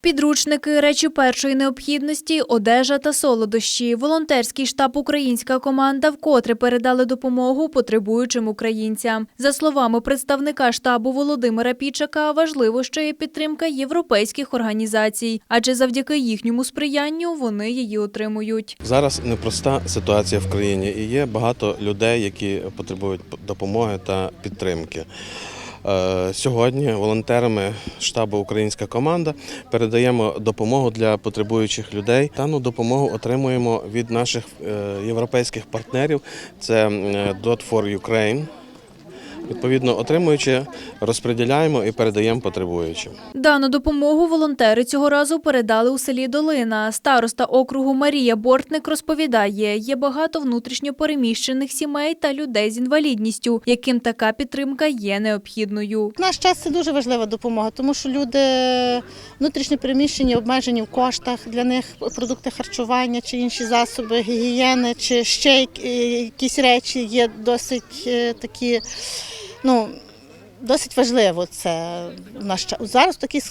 Підручники, речі першої необхідності, одежа та солодощі. Волонтерський штаб Українська команда вкотре передали допомогу потребуючим українцям. За словами представника штабу Володимира Пічака, важливо, що є підтримка європейських організацій, адже завдяки їхньому сприянню вони її отримують. Зараз непроста ситуація в країні і є багато людей, які потребують допомоги та підтримки. Е, Сьогодні волонтерами штабу Українська команда передаємо допомогу для потребуючих людей. Дану допомогу отримуємо від наших е, європейських партнерів. Це е, Dot for Ukraine. Відповідно, отримуючи, розподіляємо і передаємо потребуючим. Дану допомогу волонтери цього разу передали у селі Долина. Староста округу Марія Бортник розповідає, є багато внутрішньо переміщених сімей та людей з інвалідністю, яким така підтримка є необхідною. В наш час це дуже важлива допомога, тому що люди внутрішньо переміщені, обмежені в коштах. Для них продукти харчування чи інші засоби гігієни, чи ще якісь речі є досить е, такі, ну. Досить важливо це в наш час. Зараз в такий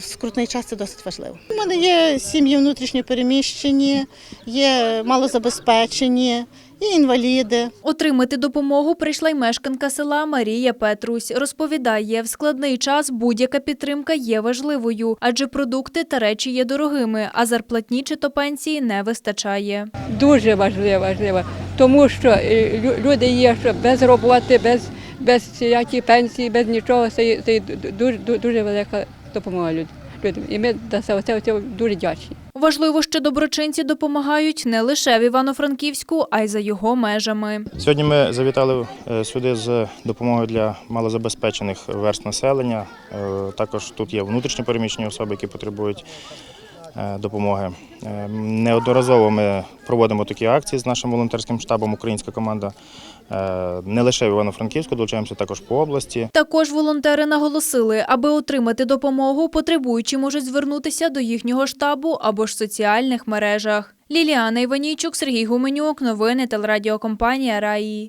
скрутний час це досить важливо. У мене є сім'ї внутрішньо переміщені, є малозабезпечені, і інваліди. Отримати допомогу прийшла й мешканка села Марія Петрусь. Розповідає, в складний час будь-яка підтримка є важливою, адже продукти та речі є дорогими, а зарплатні чи то пенсії не вистачає. дуже важливо, важливо, тому що е, лю- люди є, що без роботи, без, без ціякої пенсії, без нічого, це, є- це ду- дуже, дуже велика допомога людям. І ми за це, це, це дуже вдячні. Важливо, що доброчинці допомагають не лише в Івано-Франківську, а й за його межами. Сьогодні ми завітали е, сюди з допомогою для малозабезпечених верст населення. Е, Також тут є внутрішньо переміщені особи, які потребують допомоги. Е, Неодноразово ми проводимо такі акції з нашим волонтерським штабом Українська команда е, не лише в Івано-Франківську, долучаємося також по області. Також волонтери наголосили, аби отримати допомогу, потребуючі можуть звернутися до їхнього штабу або ж соціальних мережах. Ліліана Іванійчук, Сергій Гуменюк, новини телерадіокомпанія Раї.